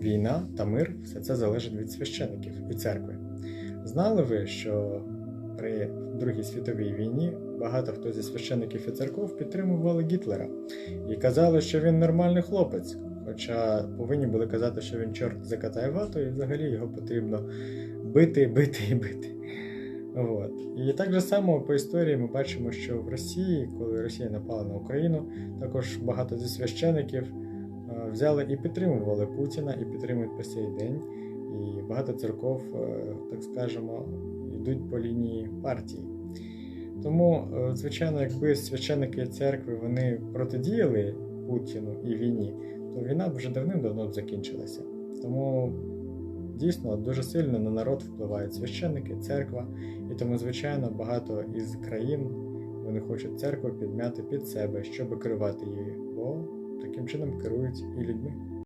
війна та мир все це залежить від священиків і церкви. Знали ви, що при Другій світовій війні багато хто зі священиків і церков підтримували Гітлера і казали, що він нормальний хлопець. Хоча повинні були казати, що він чорт закатає вату, і взагалі його потрібно бити, бити і бити. От. І так же само по історії ми бачимо, що в Росії, коли Росія напала на Україну, також багато зі священиків взяли і підтримували Путіна, і підтримують по сей день. І багато церков, е, так скажемо, йдуть по лінії партії. Тому, е, звичайно, якби священники церкви вони протидіяли Путіну і війні, то війна б вже давним-давно б закінчилася. Тому дійсно дуже сильно на народ впливають священники, церква, і тому, звичайно, багато із країн вони хочуть церкву підмяти під себе, щоб керувати її, таким чином керують і людьми.